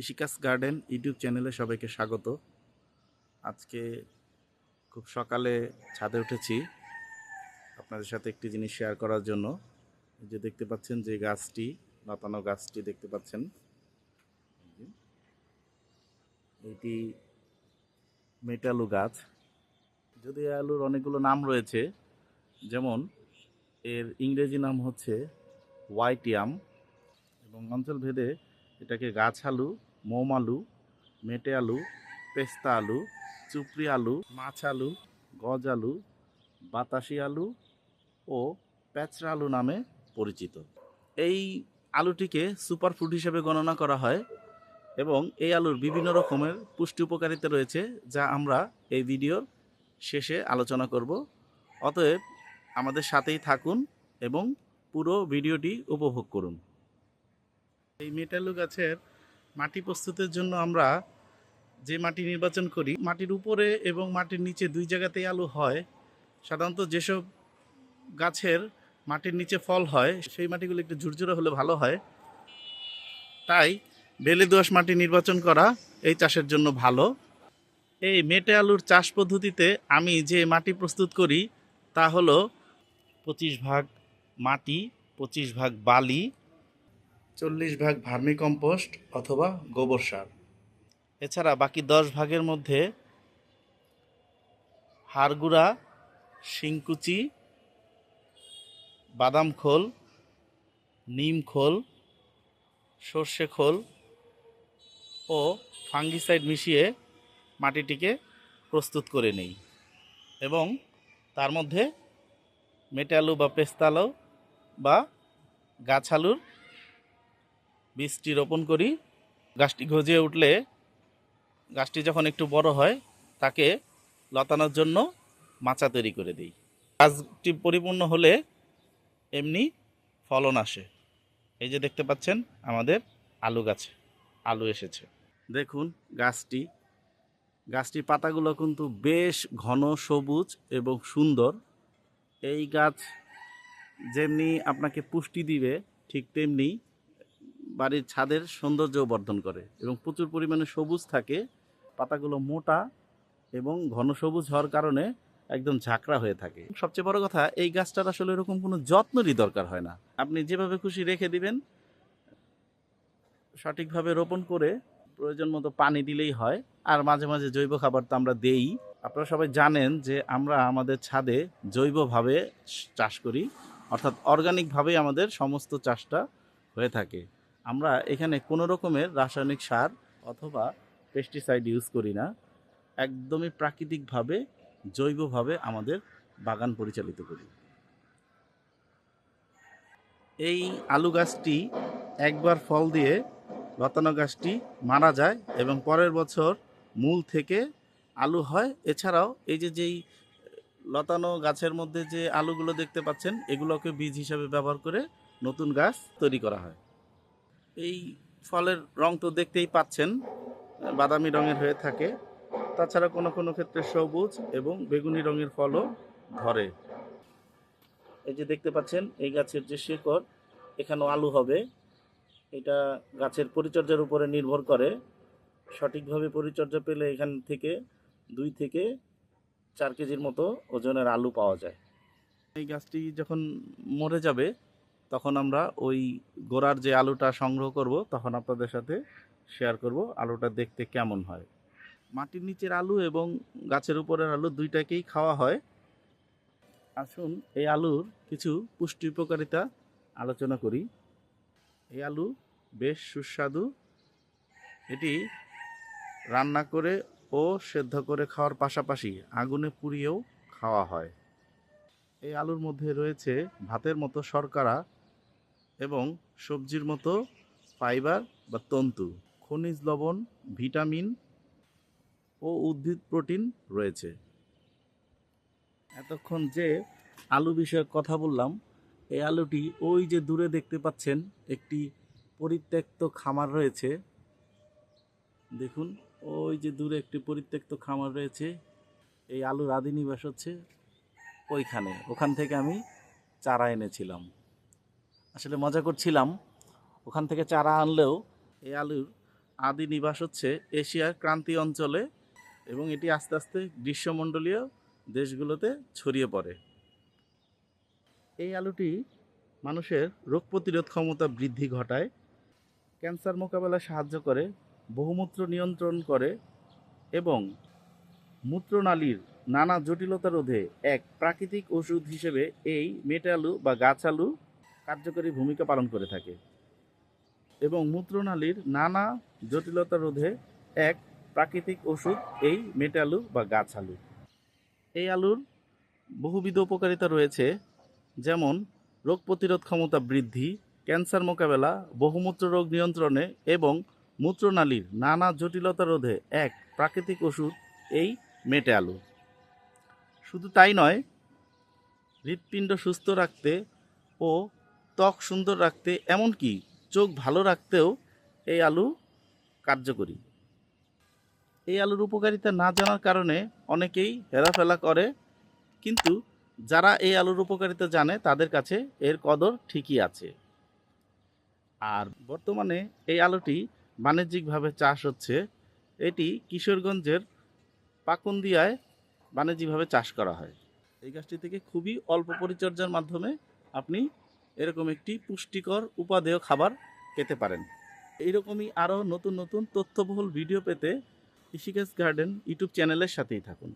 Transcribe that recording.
ইশিকাস garden YouTube চ্যানেলে সবাইকে স্বাগত। আজকে খুব সকালে ছাদে উঠেছি আপনাদের সাথে একটি জিনিস শেয়ার করার জন্য। যে দেখতে পাচ্ছেন যে গাছটি, লতানো গাছটি দেখতে পাচ্ছেন। এটি মেটালু গাছ। যদি আলুর অনেকগুলো নাম রয়েছে, যেমন এর ইংরেজি নাম হচ্ছে হোয়াইট ইয়াম এবং অঞ্চল ভেদে এটাকে গাছ আলু মোম আলু মেটে আলু পেস্তা আলু চুপড়ি আলু মাছ আলু গজ আলু বাতাসি আলু ও প্যাচরা আলু নামে পরিচিত। এই আলুটিকে সুপার ফুড হিসেবে গণনা করা হয় এবং এই আলুর বিভিন্ন রকমের পুষ্টি উপকারিতা রয়েছে যা আমরা এই ভিডিওর শেষে আলোচনা করব। অতএব আমাদের সাথেই থাকুন এবং পুরো ভিডিওটি উপভোগ করুন। এই মেটালু গাছের মাটি প্রস্তুতের জন্য আমরা যে মাটি নির্বাচন করি, মাটির উপরে এবং মাটির নিচে দুই জায়গাতেই আলু হয়। সাধারণত যেসব গাছের মাটির নিচে ফল হয়, সেই মাটিগুলো একটু ঝুরঝুরে হলে ভালো হয়। তাই বেলে দোআঁশ মাটি নির্বাচন করা এই চাষের জন্য ভালো। এই মেটে আলুর চাষ পদ্ধতিতে আমি যে মাটি প্রস্তুত করি, তা হলো পঁচিশ ভাগ মাটি, পঁচিশ ভাগ বালি চল্লিশ ভাগ ভার্মি কম্পোস্ট অথবা গোবর সার। এছাড়া বাকি দশ ভাগের মধ্যে হাড়গুড়া, শিংকুচি, বাদাম খোল, নিম খোল, সর্ষে খোল ও ফাঙ্গিসাইড মিশিয়ে মাটিটিকে প্রস্তুত করে নেই এবং তার মধ্যে মেটালু বা পেস্তালো বা গাছ আলুর বীজটি রোপণ করি। গাছটি গজিয়ে উঠলে গাছটি যখন একটু বড় হয়, তাকে লতানোর জন্য মাচা তৈরি করে দিই। গাছটি পরিপূর্ণ হলে এমনি ফলন আসে। এই যে দেখতে পাচ্ছেন, আমাদের আলু গাছে, আলু এসেছে। দেখুন, গাছটি, গাছটির পাতাগুলো কিন্তু বেশ ঘন, সবুজ এবং সুন্দর। এই গাছ যেমনি আপনাকে পুষ্টি দিবে, ঠিক তেমনি বাড়ির ছাদের সৌন্দর্য বর্ধন করে এবং প্রচুর পরিমাণে সবুজ থাকে। পাতাগুলো মোটা এবং ঘন সবুজ হওয়ার কারণে একদম ঝাঁকড়া হয়ে থাকে। সবচেয়ে বড় কথা, এই গাছটার আসলে এরকম কোনো যত্নেরই দরকার হয় না। আপনি যেভাবে খুশি রেখে দিবেন, সঠিকভাবে রোপণ করে প্রয়োজন মতো পানি দিলেই হয়। আর মাঝে মাঝে জৈব খাবার তো আমরা দেই। আপনারা সবাই জানেন যে আমরা আমাদের ছাদে জৈবভাবে চাষ করি। অর্থাৎ অর্গানিকভাবেই আমাদের সমস্ত চাষটা হয়ে থাকে। আমরা এখানে কোনো রকমের রাসায়নিক সার অথবা পেস্টিসাইড ইউজ করি না। একদমই প্রাকৃতিকভাবে, জৈবভাবে আমাদের বাগান পরিচালিত করি। এই আলু গাছটি একবার ফল দিয়ে লতানো গাছটি মারা যায় এবং পরের বছর মূল থেকে আলু হয়। এছাড়াও এই যে যেই লতানো গাছের মধ্যে যে আলুগুলো দেখতে পাচ্ছেন, এগুলোকে বীজ হিসাবে ব্যবহার করে নতুন গাছ তৈরি করা হয়। এই ফলের রং তো দেখতেই পাচ্ছেন, বাদামি রঙের হয়ে থাকে। তাছাড়া কোনো কোনো ক্ষেত্রে সবুজ এবং বেগুনি রঙের ফলও ধরে। এই যে দেখতে পাচ্ছেন, এই গাছের যে শিকড়, এখানেও আলু হবে। এটা গাছের পরিচর্যার উপরে নির্ভর করে। সঠিকভাবে পরিচর্যা পেলে এখান থেকে দুই থেকে চার কেজির মতো ওজনের আলু পাওয়া যায়। এই গাছটি যখন মরে যাবে তখন আমরা ওই গোড়ার যে আলুটা সংগ্রহ করব, তখন আপনাদের সাথে শেয়ার করব আলুটা দেখতে কেমন হয়। মাটির নিচের আলু এবং গাছের উপরের আলু দুইটাকেই খাওয়া হয়। আসুন এই আলুর কিছু পুষ্টি উপকারিতা আলোচনা করি। এই আলু বেশ সুস্বাদু। এটি রান্না করে ও সেদ্ধ করে খাওয়ার পাশাপাশি আগুনে পুড়িয়েও খাওয়া হয়। এই আলুর মধ্যে রয়েছে ভাতের মতো শর্করা এবং সবজির মতো ফাইবার বা তন্তু, খনিজ লবণ, ভিটামিন ও উদ্ভিদ প্রোটিন রয়েছে। এতক্ষণ যে আলু বিষয়ক কথা বললাম, এই আলুটি ওই যে দূরে দেখতে পাচ্ছেন, একটি পরিত্যক্ত খামার রয়েছে। দেখুন, ওই যে দূরে একটি পরিত্যক্ত খামার রয়েছে। এই আলুর আদি নিবাস হচ্ছে ওইখানে, ওখান থেকে আমি চারা এনেছিলাম। আসলে মজা করছিলাম। ওখান থেকে চারা আনলেও এই আলুর আদি নিবাস হচ্ছে এশিয়ার ক্রান্তি অঞ্চলে এবং এটি আস্তে আস্তে গ্রীষ্মমণ্ডলীয় দেশগুলোতে ছড়িয়ে পড়ে। এই আলুটি মানুষের রোগ প্রতিরোধ ক্ষমতা বৃদ্ধি ঘটায়, ক্যান্সার মোকাবেলায় সাহায্য করে, বহুমূত্র নিয়ন্ত্রণ করে এবং মূত্রনালীর নানা জটিলতা রোধে এক প্রাকৃতিক ওষুধ হিসেবে এই মেটে আলু বা গাছ আলু কার্যকরী ভূমিকা পালন করে থাকে। এবং মূত্রনালীর নানা জটিলতা রোধে এক প্রাকৃতিক ওষুধ, এই মেটে আলু বা গাছ আলু। এই আলুর বহুবিধ উপকারিতা রয়েছে, যেমন রোগ প্রতিরোধ ক্ষমতা বৃদ্ধি, ক্যান্সার মোকাবেলা, বহুমূত্র রোগ নিয়ন্ত্রণে এবং মূত্রনালীর নানা জটিলতা রোধে এক প্রাকৃতিক ওষুধ, এই মেটে আলু। শুধু তাই নয়, হৃৎপিণ্ড সুস্থ রাখতে ও ত্বক সুন্দর রাখতে, এমনকি চোখ ভালো রাখতেও এই আলু কার্যকরী। এই আলুর উপকারিতা না জানার কারণে অনেকেই হেরাফেলা করে, কিন্তু যারা এই আলুর উপকারিতা জানে, তাদের কাছে এর কদর ঠিকই আছে। আর বর্তমানে এই আলুটি বাণিজ্যিকভাবে চাষ হচ্ছে। এটি কিশোরগঞ্জের পাকুন্দিয়ায় বাণিজ্যিকভাবে চাষ করা হয়। এই গাছটি থেকে খুবই অল্প পরিচর্যার মাধ্যমে আপনি এরকম একটি পুষ্টিকর উপাদেয় খাবার পেতে পারেন। এইরকমই আরও নতুন নতুন তথ্যবহুল ভিডিও পেতে কৃষিকাজ গার্ডেন ইউটিউব চ্যানেলের সাথেই থাকুন।